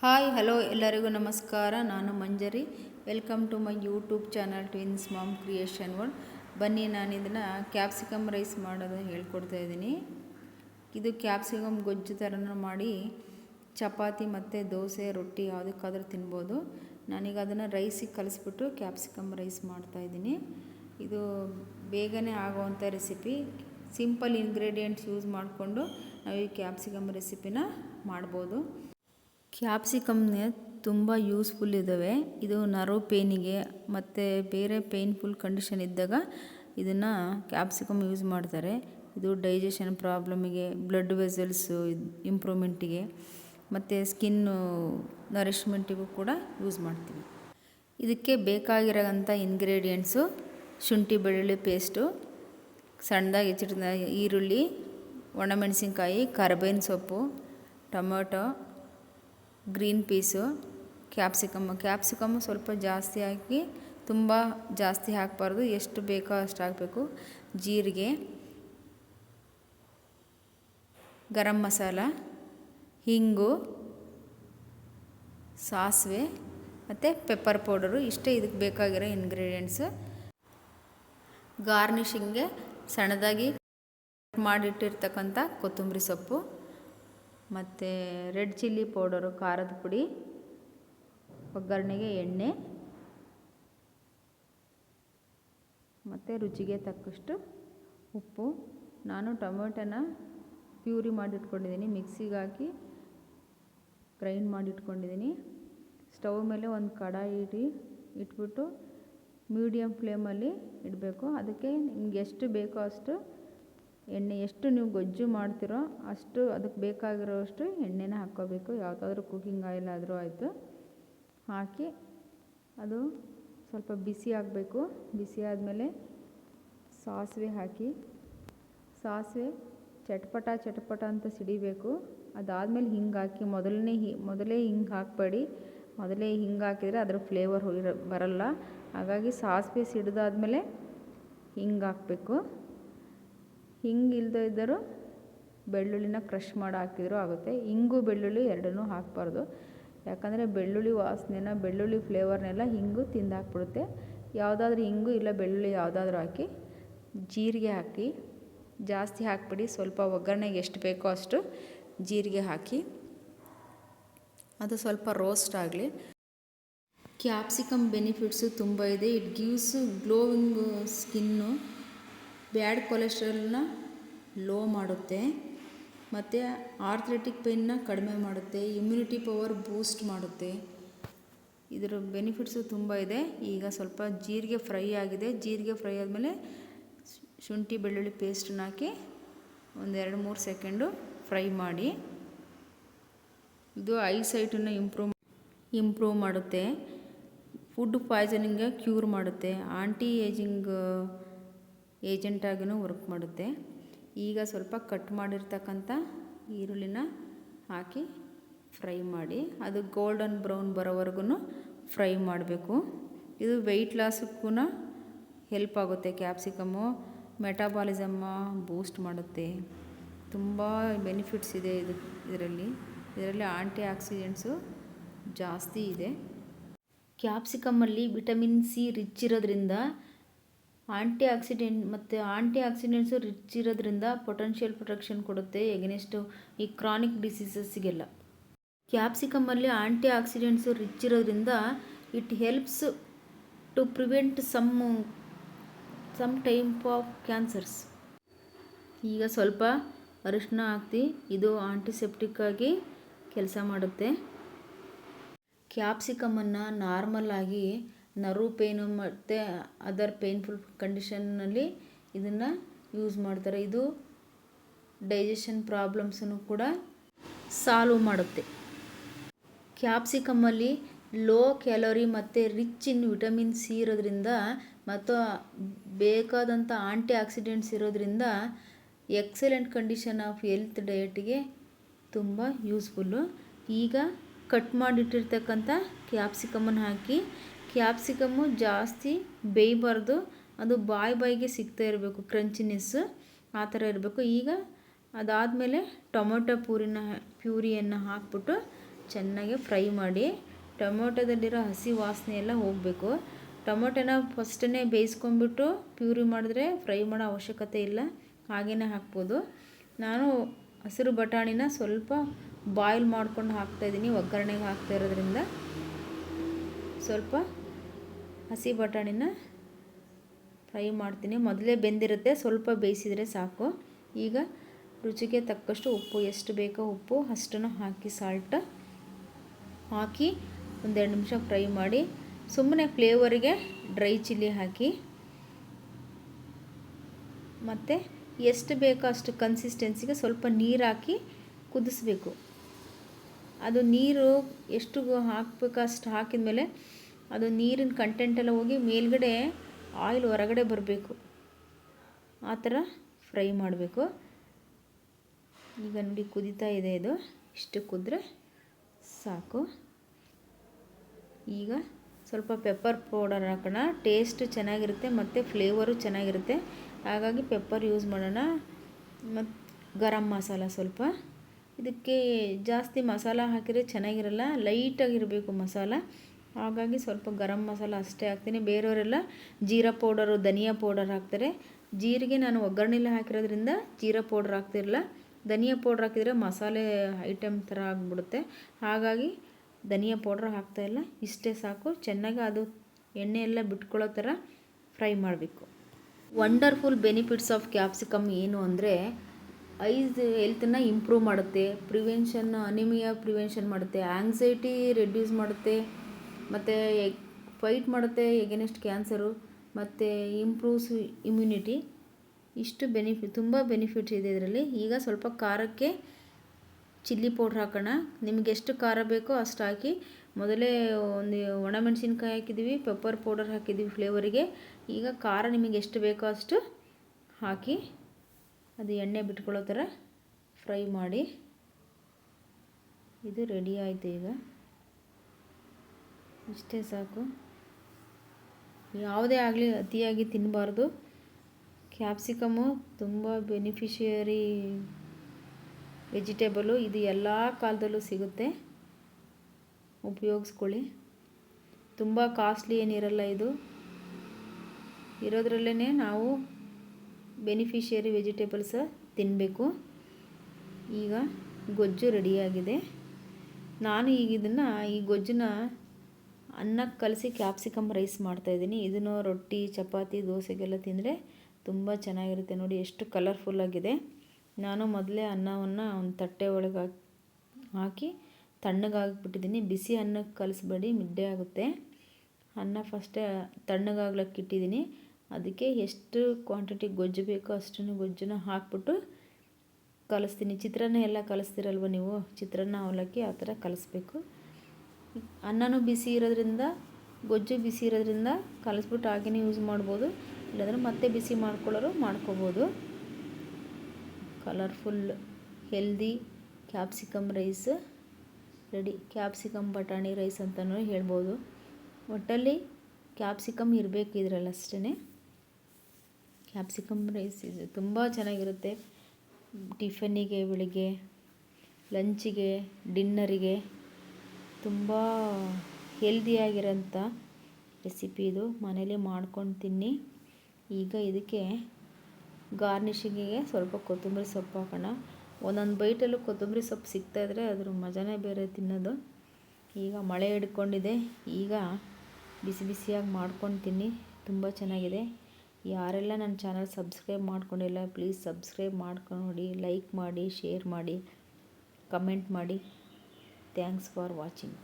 Hi, hello ಎಲ್ಲರಿಗೂ ನಮಸ್ಕಾರ. ನಾನು Manjari. Welcome to my YouTube channel twins mom creation world ಬನ್ನಿ ನಾನು ಇದನ್ನು ಕ್ಯಾಪ್ಸಿಕಮ್ ರೈಸ್ ಮಾಡೋದು ಹೇಳ್ಕೊಡ್ತಾ ಇದ್ದೀನಿ. ಇದು ಕ್ಯಾಪ್ಸಿಕಮ್ ಗೊಜ್ಜು ಥರನೂ ಮಾಡಿ ಚಪಾತಿ ಮತ್ತು ದೋಸೆ, ರೊಟ್ಟಿ ಯಾವುದಕ್ಕಾದ್ರೂ ತಿನ್ಬೋದು. ನಾನೀಗ ಅದನ್ನು ರೈಸಿಗೆ ಕಲಿಸ್ಬಿಟ್ಟು ಕ್ಯಾಪ್ಸಿಕಮ್ ರೈಸ್ ಮಾಡ್ತಾಯಿದ್ದೀನಿ ಇದು ಬೇಗನೆ ಆಗುವಂಥ ರೆಸಿಪಿ ಸಿಂಪಲ್ ಇಂಗ್ರೀಡಿಯೆಂಟ್ಸ್ ಯೂಸ್ ಮಾಡಿಕೊಂಡು ನಾವು ಈ ಕ್ಯಾಪ್ಸಿಕಮ್ ರೆಸಿಪಿನ ಮಾಡ್ಬೋದು. ಕ್ಯಾಪ್ಸಿಕಮ್ನ ತುಂಬ ಯೂಸ್ಫುಲ್ ಇದ್ದಾವೆ ಇದು ನರೋ ಪೇನಿಗೆ ಮತ್ತು ಬೇರೆ ಪೇನ್ಫುಲ್ ಕಂಡೀಷನ್ ಇದ್ದಾಗ ಇದನ್ನು ಕ್ಯಾಪ್ಸಿಕಮ್ ಯೂಸ್ ಮಾಡ್ತಾರೆ. ಇದು ಡೈಜೆಷನ್ ಪ್ರಾಬ್ಲಮಿಗೆ, ಬ್ಲಡ್ ವೆಸಲ್ಸು ಇಂಪ್ರೂವ್ಮೆಂಟಿಗೆ ಮತ್ತು ಸ್ಕಿನ್ನು ನರಿಷ್ಮೆಂಟಿಗೂ ಕೂಡ ಯೂಸ್ ಮಾಡ್ತೀವಿ. ಇದಕ್ಕೆ ಬೇಕಾಗಿರೋಂಥ ಇಂಗ್ರೀಡಿಯೆಂಟ್ಸು ಶುಂಠಿ ಬೆಳ್ಳುಳ್ಳಿ ಪೇಸ್ಟು, ಸಣ್ಣದಾಗಿ ಹೆಚ್ಚಿಟ್ಟ ಈರುಳ್ಳಿ ಒಣಮೆಣಸಿನ್ಕಾಯಿ ಕರ್ಬೇವಿನ ಸೊಪ್ಪು, tomato green peas, capsicum. Capsicum ಸ್ವಲ್ಪ ಜಾಸ್ತಿ ಹಾಕಿ, ತುಂಬ ಜಾಸ್ತಿ ಹಾಕಬಾರ್ದು. ಎಷ್ಟು ಬೇಕೋ ಅಷ್ಟು ಹಾಕಬೇಕು. ಜೀರಿಗೆ, ಗರಂ ಮಸಾಲ, ಹಿಂಗು, ಸಾಸಿವೆ, ಮತ್ತು ಪೆಪ್ಪರ್ ಪೌಡರು. ಇಷ್ಟೇ ಇದಕ್ಕೆ ಬೇಕಾಗಿರೋ ಇಂಗ್ರೀಡಿಯೆಂಟ್ಸು ಗಾರ್ನಿಷಿಂಗ್ಗೆ ಸಣ್ಣದಾಗಿ ಮಾಡಿಟ್ಟಿರ್ತಕ್ಕಂಥ ಕೊತ್ತಂಬರಿ ಸೊಪ್ಪು. ಮತ್ತು ರೆಡ್ ಚಿಲ್ಲಿ ಪೌಡರು, ಖಾರದ ಪುಡಿ, ಒಗ್ಗರಣೆಗೆ ಎಣ್ಣೆ, ಮತ್ತು ರುಚಿಗೆ ತಕ್ಕಷ್ಟು ಉಪ್ಪು. ನಾನು ಟೊಮೆಟೊನ ಪ್ಯೂರಿ ಮಾಡಿಟ್ಕೊಂಡಿದ್ದೀನಿ, ಮಿಕ್ಸಿಗೆ ಹಾಕಿ ಗ್ರೈಂಡ್ ಮಾಡಿಟ್ಕೊಂಡಿದ್ದೀನಿ. ಸ್ಟವ್ ಮೇಲೆ ಒಂದು ಕಡಾಯಿ ಇಡಿ, ಇಟ್ಬಿಟ್ಟು ಮೀಡಿಯಮ್ ಫ್ಲೇಮಲ್ಲಿ ಇಡಬೇಕು. ಅದಕ್ಕೆ ನಿಮ್ಗೆ ಎಷ್ಟು ಬೇಕೋ ಅಷ್ಟು ಎಣ್ಣೆ ಎಷ್ಟು ನೀವು ಗೊಜ್ಜು ಮಾಡ್ತೀರೋ ಅಷ್ಟು ಅದಕ್ಕೆ ಬೇಕಾಗಿರೋಷ್ಟು ಎಣ್ಣೆನ ಹಾಕ್ಕೋಬೇಕು. ಯಾವುದಾದ್ರೂ ಕುಕ್ಕಿಂಗ್ ಆಯಿಲ್ ಆದರೂ ಆಯಿತು. ಹಾಕಿ ಅದು ಸ್ವಲ್ಪ ಬಿಸಿ ಆಗಬೇಕು. ಬಿಸಿ ಆದಮೇಲೆ ಸಾಸಿವೆ ಹಾಕಿ, ಸಾಸಿವೆ ಚಟ್ಪಟ ಚಟ್ಪಟ ಅಂತ ಸಿಡಿಬೇಕು. ಅದಾದಮೇಲೆ ಹಿಂಗೆ ಹಾಕಿ ಮೊದಲನೇ ಹಿ, ಮೊದಲೇ ಹಿಂಗೆ ಹಾಕಬೇಡಿ. ಮೊದಲೇ ಹಿಂಗೆ ಹಾಕಿದರೆ ಅದರ ಫ್ಲೇವರ್ ಹೋಗಿರೋ ಬರಲ್ಲ. ಹಾಗಾಗಿ ಸಾಸಿವೆ ಸಿಡಿದಾದ್ಮೇಲೆ ಹಿಂಗೆ ಹಾಕಬೇಕು. ಹಿಂಗೆ ಇಲ್ಲದೇ ಇದ್ದರೂ ಬೆಳ್ಳುಳ್ಳಿನ ಕ್ರಷ್ ಮಾಡಿ ಹಾಕಿದರೂ ಆಗುತ್ತೆ. ಹಿಂಗು ಬೆಳ್ಳುಳ್ಳಿ ಎರಡನ್ನೂ ಹಾಕಬಾರ್ದು. ಯಾಕಂದರೆ ಬೆಳ್ಳುಳ್ಳಿ ವಾಸನೆನ, ಬೆಳ್ಳುಳ್ಳಿ ಫ್ಲೇವರ್ನೆಲ್ಲ ಹಿಂಗು ತಿಂದು ಹಾಕ್ಬಿಡುತ್ತೆ. ಯಾವುದಾದ್ರೂ ಹಿಂಗು ಇಲ್ಲ ಬೆಳ್ಳುಳ್ಳಿ ಯಾವುದಾದ್ರೂ ಹಾಕಿ, ಜೀರಿಗೆ ಹಾಕಿ, ಜಾಸ್ತಿ ಹಾಕಿಬಿಡಿ, ಸ್ವಲ್ಪ ಒಗ್ಗರಣೆಗೆ ಎಷ್ಟು ಬೇಕೋ ಅಷ್ಟು ಜೀರಿಗೆ ಹಾಕಿ, ಅದು ಸ್ವಲ್ಪ ರೋಸ್ಟ್ ಆಗಲಿ. ಕ್ಯಾಪ್ಸಿಕಮ್ ಬೆನಿಫಿಟ್ಸು ತುಂಬ ಇದೆ. It gives glowing skin bad ಕೊಲೆಸ್ಟ್ರಾಲ್ನ low ಮಾಡುತ್ತೆ, ಮತ್ತು ಆರ್ಥ್ರೆಟಿಕ್ ಪೇನ್ನ ಕಡಿಮೆ ಮಾಡುತ್ತೆ, ಇಮ್ಯುನಿಟಿ ಪವರ್ ಬೂಸ್ಟ್ ಮಾಡುತ್ತೆ. ಇದರ ಬೆನಿಫಿಟ್ಸು ತುಂಬ ಇದೆ. ಈಗ ಸ್ವಲ್ಪ ಜೀರಿಗೆ ಫ್ರೈ ಆಗಿದೆ. ಜೀರಿಗೆ ಫ್ರೈ ಆದಮೇಲೆ ಶುಂಠಿ, ಬೆಳ್ಳುಳ್ಳಿ ಪೇಸ್ಟನ್ನ ಹಾಕಿ ಒಂದೆರಡು ಮೂರು ಸೆಕೆಂಡು ಫ್ರೈ ಮಾಡಿ. ಇದು ಐಸೈಟನ್ನು ಇಂಪ್ರೂವ್ ಇಂಪ್ರೂವ್ ಮಾಡುತ್ತೆ. ಫುಡ್ ಪಾಯ್ಸನಿಂಗ್ ಕ್ಯೂರ್ ಮಾಡುತ್ತೆ. ಆಂಟಿ ಏಜಿಂಗ್ ಏಜೆಂಟಾಗಿಯೂ ವರ್ಕ್ ಮಾಡುತ್ತೆ. ಈಗ ಸ್ವಲ್ಪ ಕಟ್ ಮಾಡಿರ್ತಕ್ಕಂಥ ಈರುಳ್ಳಿನ ಹಾಕಿ ಫ್ರೈ ಮಾಡಿ, ಅದು ಗೋಲ್ಡನ್ ಬ್ರೌನ್ ಬರೋವರೆಗೂ ಫ್ರೈ ಮಾಡಬೇಕು. ಇದು ವೆಯ್ಟ್ ಲಾಸಕ್ಕೂ ಹೆಲ್ಪ್ ಆಗುತ್ತೆ. ಕ್ಯಾಪ್ಸಿಕಮ್ಮು ಮೆಟಾಬಾಲಿಸಮ್ಮ ಬೂಸ್ಟ್ ಮಾಡುತ್ತೆ. ತುಂಬ ಬೆನಿಫಿಟ್ಸ್ ಇದೆ ಇದು, ಇದರಲ್ಲಿ. ಇದರಲ್ಲಿ ಆಂಟಿ ಆಕ್ಸಿಡೆಂಟ್ಸು ಜಾಸ್ತಿ ಇದೆ. ಕ್ಯಾಪ್ಸಿಕಮ್ಮಲ್ಲಿ ವಿಟಮಿನ್ ಸಿ ರಿಚ್ ಇರೋದ್ರಿಂದ ಆಂಟಿ ಆಕ್ಸಿಡೆಂಟ್ ಮತ್ತು ಆಂಟಿ ಆಕ್ಸಿಡೆಂಟ್ಸು ರಿಚ್ ಇರೋದ್ರಿಂದ ಪೊಟೆನ್ಷಿಯಲ್ ಪ್ರೊಟೆಕ್ಷನ್ ಕೊಡುತ್ತೆ ಎಗನೆಸ್ಟು ಈ ಕ್ರಾನಿಕ್ ಡಿಸೀಸಸ್ಸಿಗೆಲ್ಲ. ಕ್ಯಾಪ್ಸಿಕಮ್ಮಲ್ಲಿ ಆಂಟಿ ಆಕ್ಸಿಡೆಂಟ್ಸು ರಿಚ್ ಇರೋದ್ರಿಂದ it helps to prevent some some type of cancers. ಈಗ ಸ್ವಲ್ಪ ಅರಿಶಿನ ಹಾಕ್ತಿ, ಇದು ಆಂಟಿಸೆಪ್ಟಿಕ್ ಆಗಿ ಕೆಲಸ ಮಾಡುತ್ತೆ. ಕ್ಯಾಪ್ಸಿಕಮನ್ನು ನಾರ್ಮಲ್ ಆಗಿ ನರ್ವ್ ಪೇನು ಮತ್ತು ಅದರ್ ಪೇನ್ಫುಲ್ ಕಂಡೀಷನ್ನಲ್ಲಿ ಇದನ್ನು ಯೂಸ್ ಮಾಡ್ತಾರೆ. ಇದು ಡೈಜೆಷನ್ ಪ್ರಾಬ್ಲಮ್ಸನ್ನು ಕೂಡ ಸಾಲ್ವ್ ಮಾಡುತ್ತೆ. ಕ್ಯಾಪ್ಸಿಕಮ್ಮಲ್ಲಿ ಲೋ ಕ್ಯಾಲೋರಿ ಮತ್ತು ರಿಚ್ ಇನ್ ವಿಟಮಿನ್ ಸಿ ಇರೋದ್ರಿಂದ ಮತ್ತು ಬೇಕಾದಂಥ ಆಂಟಿ ಆಕ್ಸಿಡೆಂಟ್ಸ್ ಇರೋದ್ರಿಂದ ಎಕ್ಸಲೆಂಟ್ ಕಂಡೀಷನ್ ಆಫ್ ಹೆಲ್ತ್ ಡಯಟಿಗೆ ತುಂಬ ಯೂಸ್ಫುಲ್ಲು ಈಗ ಕಟ್ ಮಾಡಿಟ್ಟಿರ್ತಕ್ಕಂಥ ಕ್ಯಾಪ್ಸಿಕಮನ್ನು ಹಾಕಿ ಕ್ಯಾಪ್ಸಿಕಮ್ಮು ಜಾಸ್ತಿ ಬೇಯಬಾರ್ದು. ಅದು ಬಾಯಿ ಬಾಯಿಗೆ ಸಿಗ್ತಾ ಇರಬೇಕು ಕ್ರಂಚಿನೆಸ್ಸು ಆ ಥರ ಇರಬೇಕು. ಈಗ ಅದಾದಮೇಲೆ ಟೊಮೊಟೊ ಪೂರಿನ, ಪ್ಯೂರಿಯನ್ನು ಹಾಕ್ಬಿಟ್ಟು ಚೆನ್ನಾಗಿ ಫ್ರೈ ಮಾಡಿ ಟೊಮೊಟೊದಲ್ಲಿರೋ ಹಸಿ ವಾಸನೆ ಎಲ್ಲ ಹೋಗಬೇಕು. ಟೊಮೊಟೊನ ಫಸ್ಟನ್ನೇ ಬೇಯಿಸ್ಕೊಂಬಿಟ್ಟು ಪ್ಯೂರಿ ಮಾಡಿದ್ರೆ ಫ್ರೈ ಮಾಡೋ ಅವಶ್ಯಕತೆ ಇಲ್ಲ ಹಾಗೇ ಹಾಕ್ಬೋದು. ನಾನು ಹಸಿರು ಬಟಾಣಿನ ಸ್ವಲ್ಪ ಬಾಯ್ಲ್ ಮಾಡ್ಕೊಂಡು ಹಾಕ್ತಾಯಿದ್ದೀನಿ ಒಗ್ಗರಣೆಗೆ ಹಾಕ್ತಾ ಇರೋದ್ರಿಂದ. ಸ್ವಲ್ಪ ಹಸಿ ಬಟಾಣಿನ ಫ್ರೈ ಮಾಡ್ತೀನಿ. ಮೊದಲೇ ಬೆಂದಿರುತ್ತೆ, ಸ್ವಲ್ಪ ಬೇಯಿಸಿದರೆ ಸಾಕು. ಈಗ ರುಚಿಗೆ ತಕ್ಕಷ್ಟು ಉಪ್ಪು, ಎಷ್ಟು ಬೇಕೋ ಉಪ್ಪು, ಅಷ್ಟನ್ನು ಹಾಕಿ ಸಾಲ್ಟ್ ಹಾಕಿ ಒಂದೆರಡು ನಿಮಿಷ ಫ್ರೈ ಮಾಡಿ ಸುಮ್ಮನೆ ಫ್ಲೇವರಿಗೆ ಡ್ರೈ ಚಿಲ್ಲಿ ಹಾಕಿ. ಮತ್ತು ಎಷ್ಟು ಬೇಕೋ ಅಷ್ಟು ಕನ್ಸಿಸ್ಟೆನ್ಸಿಗೆ ಸ್ವಲ್ಪ ನೀರು ಹಾಕಿ ಕುದಿಸ್ಬೇಕು. ಅದು ನೀರು ಎಷ್ಟು ಹಾಕಬೇಕು, ಅಷ್ಟು ಹಾಕಿದ ಮೇಲೆ ಅದು ನೀರಿನ ಕಂಟೆಂಟೆಲ್ಲ ಹೋಗಿ ಮೇಲ್ಗಡೆ ಆಯಿಲ್ ಹೊರಗಡೆ ಬರಬೇಕು. ಆ ಥರ ಫ್ರೈ ಮಾಡಬೇಕು. ಈಗ ನೋಡಿ ಕುದೀತಾ ಇದೆ ಇದು. ಇಷ್ಟು ಕುದ್ರೆ ಸಾಕು. ಈಗ ಸ್ವಲ್ಪ ಪೆಪ್ಪರ್ ಪೌಡರ್ ಹಾಕೋಣ. ಟೇಸ್ಟ್ ಚೆನ್ನಾಗಿರುತ್ತೆ, ಮತ್ತು ಫ್ಲೇವರು ಚೆನ್ನಾಗಿರುತ್ತೆ. ಹಾಗಾಗಿ ಪೆಪ್ಪರ್ ಯೂಸ್ ಮಾಡೋಣ. ಮತ್ತು ಗರಂ ಮಸಾಲ ಸ್ವಲ್ಪ. ಇದಕ್ಕೆ ಜಾಸ್ತಿ ಮಸಾಲ ಹಾಕಿದರೆ ಚೆನ್ನಾಗಿರಲ್ಲ, ಲೈಟಾಗಿರಬೇಕು ಮಸಾಲ. ಹಾಗಾಗಿ ಸ್ವಲ್ಪ ಗರಂ ಮಸಾಲ ಅಷ್ಟೇ ಹಾಕ್ತೀನಿ. ಬೇರೆಯವರೆಲ್ಲ ಜೀರಾ ಪೌಡರು, ಧನಿಯಾ ಪೌಡರ್ ಹಾಕ್ತಾರೆ. ಜೀರಿಗೆ ನಾನು ಒಗ್ಗರಣೆಲ್ಲ ಹಾಕಿರೋದ್ರಿಂದ ಜೀರಾ ಪೌಡ್ರ್ ಹಾಕ್ತಿರಲ್ಲ, ಧನಿಯಾ ಪೌಡ್ರ್ ಹಾಕಿದರೆ ಮಸಾಲೆ ಐಟಮ್ ಥರ ಆಗಿಬಿಡುತ್ತೆ. ಹಾಗಾಗಿ ಧನಿಯಾ ಪೌಡ್ರ್ ಹಾಕ್ತಾಯಿಲ್ಲ ಇಷ್ಟೇ ಸಾಕು. ಚೆನ್ನಾಗಿ ಅದು ಎಣ್ಣೆ ಎಲ್ಲ ಬಿಟ್ಕೊಳ್ಳೋ ಥರ ಫ್ರೈ ಮಾಡಬೇಕು. ವಂಡರ್ಫುಲ್ ಬೆನಿಫಿಟ್ಸ್ ಆಫ್ ಕ್ಯಾಪ್ಸಿಕಮ್ ಏನು ಅಂದರೆ ಐಸ್ ಹೆಲ್ತನ್ನ ಇಂಪ್ರೂವ್ ಮಾಡುತ್ತೆ, ಪ್ರಿವೆನ್ಷನ್, ಅನಿಮಿಯಾ ಪ್ರಿವೆನ್ಷನ್ ಮಾಡುತ್ತೆ ಆ್ಯಂಗ್ಸೈಟಿ ರೆಡ್ಯೂಸ್ ಮಾಡುತ್ತೆ, ಮತ್ತು ಫೈಟ್ ಮಾಡುತ್ತೆ ಎಗೇನೆಸ್ಟ್ ಕ್ಯಾನ್ಸರು ಮತ್ತು ಇಂಪ್ರೂವ್ಸ್ ಇಮ್ಯುನಿಟಿ ಇಷ್ಟು ಬೆನಿಫಿಟ್ ತುಂಬ ಬೆನಿಫಿಟ್ಸ್ ಇದೆ ಇದರಲ್ಲಿ. ಈಗ ಸ್ವಲ್ಪ ಖಾರಕ್ಕೆ ಚಿಲ್ಲಿ ಪೌಡ್ರ್ ಹಾಕೋಣ. ನಿಮ್ಗೆ ಎಷ್ಟು ಖಾರ ಬೇಕೋ ಅಷ್ಟು ಹಾಕಿ. ಮೊದಲೇ ಒಂದು ಒಣಮೆಣಸಿನ್ಕಾಯಿ ಹಾಕಿದ್ದೀವಿ ಪೆಪ್ಪರ್ ಪೌಡರ್ ಹಾಕಿದ್ದೀವಿ ಫ್ಲೇವರಿಗೆ ಈಗ ಖಾರ ನಿಮಗೆ ಎಷ್ಟು ಬೇಕೋ ಅಷ್ಟು ಹಾಕಿ. ಅದು ಎಣ್ಣೆ ಬಿಟ್ಕೊಳ್ಳೋ ಥರ ಫ್ರೈ ಮಾಡಿ ಇದು ರೆಡಿ ಆಯಿತು ಈಗ. ಇಷ್ಟೇ ಸಾಕು. ಯಾವುದೇ ಆಗಲಿ ಅತಿಯಾಗಿ ತಿನ್ನಬಾರ್ದು ಕ್ಯಾಪ್ಸಿಕಮ್ಮು ತುಂಬ ಬೆನಿಫಿಷಿಯರಿ ವೆಜಿಟೇಬಲು, ಇದು ಎಲ್ಲ ಕಾಲದಲ್ಲೂ ಸಿಗುತ್ತೆ. ಉಪಯೋಗಿಸ್ಕೊಳ್ಳಿ. ತುಂಬ ಕಾಸ್ಟ್ಲಿ ಏನಿರಲ್ಲ ಇದು. ಇರೋದ್ರಲ್ಲೇ ನಾವು ಬೆನಿಫಿಷಿಯರಿ ವೆಜಿಟೇಬಲ್ಸ್ ತಿನ್ನಬೇಕು ಈಗ ಗೊಜ್ಜು ರೆಡಿಯಾಗಿದೆ. ನಾನು ಈಗ ಇದನ್ನು, ಈ ಗೊಜ್ಜನ್ನ ಅನ್ನಕ್ಕೆ ಕಲಸಿ ಕ್ಯಾಪ್ಸಿಕಮ್ ರೈಸ್ ಮಾಡ್ತಾಯಿದ್ದೀನಿ ಇದನ್ನು ರೊಟ್ಟಿ, ಚಪಾತಿ, ದೋಸೆಗೆಲ್ಲ ತಿಂದರೆ ತುಂಬ ಚೆನ್ನಾಗಿರುತ್ತೆ ನೋಡಿ, ಎಷ್ಟು ಕಲರ್ಫುಲ್ಲಾಗಿದೆ ನಾನು ಮೊದಲೇ ಅನ್ನವನ್ನು ಒಂದು ತಟ್ಟೆ ಒಳಗೆ ಹಾಕಿ ತಣ್ಣಗಾಗಿಬಿಟ್ಟಿದ್ದೀನಿ ಬಿಸಿ ಅನ್ನಕ್ಕೆ ಕಲಿಸ್ಬೇಡಿ ಮಿಡ್ಡೆ ಆಗುತ್ತೆ. ಅನ್ನ ಫಸ್ಟೇ ತಣ್ಣಗಾಗ್ಲಕ್ಕೆ ಇಟ್ಟಿದ್ದೀನಿ. ಅದಕ್ಕೆ ಎಷ್ಟು ಕ್ವಾಂಟಿಟಿ ಗೊಜ್ಜು ಬೇಕೋ ಅಷ್ಟನ್ನು ಗೊಜ್ಜನ್ನ ಹಾಕ್ಬಿಟ್ಟು ಕಲಿಸ್ತೀನಿ. ಚಿತ್ರಾನ್ನ ಎಲ್ಲ ಕಲಿಸ್ತೀರಲ್ವ ನೀವು? ಚಿತ್ರಾನ್ನ, ಅವಲಕ್ಕಿ ಆ ಥರ ಕಲಿಸ್ಬೇಕು. ಅನ್ನನೂ ಬಿಸಿ ಇರೋದ್ರಿಂದ, ಗೊಜ್ಜು ಬಿಸಿ ಇರೋದ್ರಿಂದ ಕಲಿಸ್ಬಿಟ್ಟು ಹಾಗೇ ಯೂಸ್ ಮಾಡ್ಬೋದು. ಇಲ್ಲಾಂದರೆ ಮತ್ತೆ ಬಿಸಿ ಮಾಡ್ಕೊಳ್ಳೋರು ಮಾಡ್ಕೋಬೋದು. Colourful healthy capsicum rice ready capsicum ಬಟಾಣಿ ರೈಸ್ ಅಂತಲೂ ಹೇಳ್ಬೋದು. ಒಟ್ಟಲ್ಲಿ ಕ್ಯಾಪ್ಸಿಕಮ್ ಇರಬೇಕು ಇದರಲ್ಲಿ ಅಷ್ಟೇ ಕ್ಯಾಪ್ಸಿಕಮ್ ರೈಸ್ ಇದು ತುಂಬ ಚೆನ್ನಾಗಿರುತ್ತೆ. ಟಿಫನ್ನಿಗೆ, ಬೆಳಿಗ್ಗೆ, ಲಂಚಿಗೆ, ಡಿನ್ನರಿಗೆ ತುಂಬ ಹೆಲ್ದಿಯಾಗಿರೋಂಥ ರೆಸಿಪಿ ಇದು. ಮನೇಲಿ ಮಾಡ್ಕೊಂಡು ತಿನ್ನಿ. ಈಗ ಇದಕ್ಕೆ ಗಾರ್ನಿಷಿಂಗಿಗೆ ಸ್ವಲ್ಪ ಕೊತ್ತಂಬರಿ ಸೊಪ್ಪು ಹಾಕೋಣ. ಒಂದೊಂದು ಬೈಟಲ್ಲೂ ಕೊತ್ತಂಬರಿ ಸೊಪ್ಪು ಸಿಗ್ತಾಯಿದ್ರೆ ಅದ್ರ ಮಜಾನೇ ಬೇರೆ ತಿನ್ನೋದು. ಈಗ ಮಳೆ ಹಿಡ್ಕೊಂಡಿದೆ. ಈಗ ಬಿಸಿ ಬಿಸಿಯಾಗಿ ಮಾಡ್ಕೊಂಡು ತಿನ್ನಿ. ತುಂಬ ಚೆನ್ನಾಗಿದೆ. ಯಾರೆಲ್ಲ ನನ್ನ ಚಾನಲ್ ಸಬ್ಸ್ಕ್ರೈಬ್ ಮಾಡ್ಕೊಂಡಿಲ್ಲ ಪ್ಲೀಸ್ ಸಬ್ಸ್ಕ್ರೈಬ್ ಮಾಡ್ಕೊಂಡು ಲೈಕ್ ಮಾಡಿ ಶೇರ್ ಮಾಡಿ ಕಮೆಂಟ್ ಮಾಡಿ. Thanks for watching